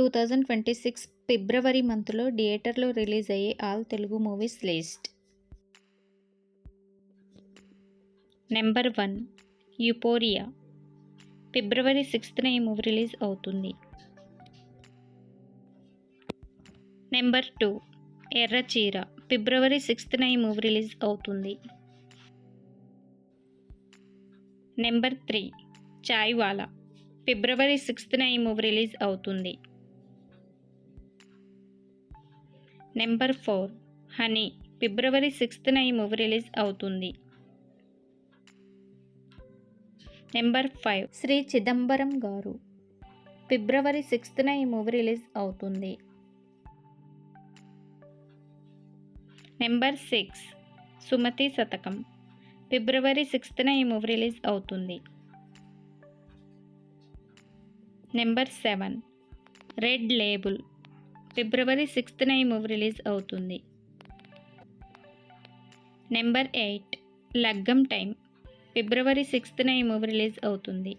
Two thousand twenty six ఫిబ్రవరి మంత్లో థియేటర్లో రిలీజ్ అయ్యే all Telugu movies list. Number one euphoria. ఫిబ్రవరి సిక్స్త్న ఈ మూవీ రిలీజ్ అవుతుంది. Number two Erracheera. ఫిబ్రవరి సిక్స్త్న ఈ మూవీ రిలీజ్ అవుతుంది. Number three Chaiwala. ఫిబ్రవరి సిక్స్త్న ఈ మూవీ రిలీజ్ అవుతుంది. Number four. హనీ ఫిబ్రవరి సిక్స్త్న ఈ మూవీ రిలీజ్ అవుతుంది. Number five. శ్రీ చిదంబరం గారు ఫిబ్రవరి సిక్స్త్న ఈ మూవీ రిలీజ్ అవుతుంది. Number six. సుమతి శతకం ఫిబ్రవరి సిక్స్త్న ఈ మూవీ రిలీజ్ అవుతుంది. Number seven. రెడ్ లేబుల్ ఫిబ్రవరి సిక్స్త్న ఈ మూవీ రిలీజ్ అవుతుంది. నెంబర్ ఎయిట్ లగ్గం టైం ఫిబ్రవరి సిక్స్త్న ఈ మూవీ రిలీజ్ అవుతుంది.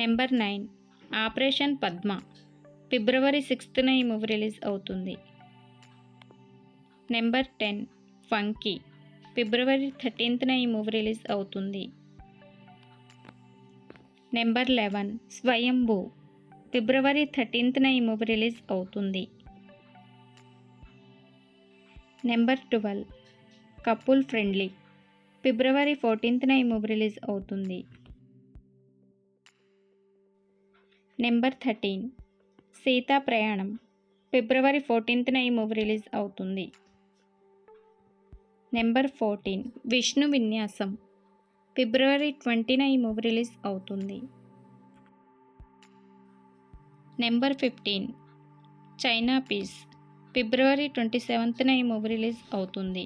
నెంబర్ నైన్ ఆపరేషన్ పద్మ ఫిబ్రవరి సిక్స్త్న ఈ మూవీ రిలీజ్ అవుతుంది. నెంబర్ టెన్ ఫంకీ ఫిబ్రవరి థర్టీన్త్న ఈ మూవీ రిలీజ్ అవుతుంది. నెంబర్ లెవెన్ స్వయంభూ ఫిబ్రవరి థర్టీన్త్న ఈ మూవీ రిలీజ్ అవుతుంది. Number twelve. Couple friendly. ఫిబ్రవరి ఫోర్టీన్త్న ఈ మూవీ రిలీజ్ అవుతుంది. Number thirteen. సీతా ప్రయాణం. ఫిబ్రవరి ఫోర్టీన్త్న ఈ మూవీ రిలీజ్ అవుతుంది. Number fourteen. విష్ణు విన్యాసం. ఫిబ్రవరి ట్వంటీన ఈ మూవీ రిలీజ్ అవుతుంది. నెంబర్ ఫిఫ్టీన్ చైనా పీస్ ఫిబ్రవరి ట్వంటీ సెవెంత్న ఈ మూవీ రిలీజ్ అవుతుంది.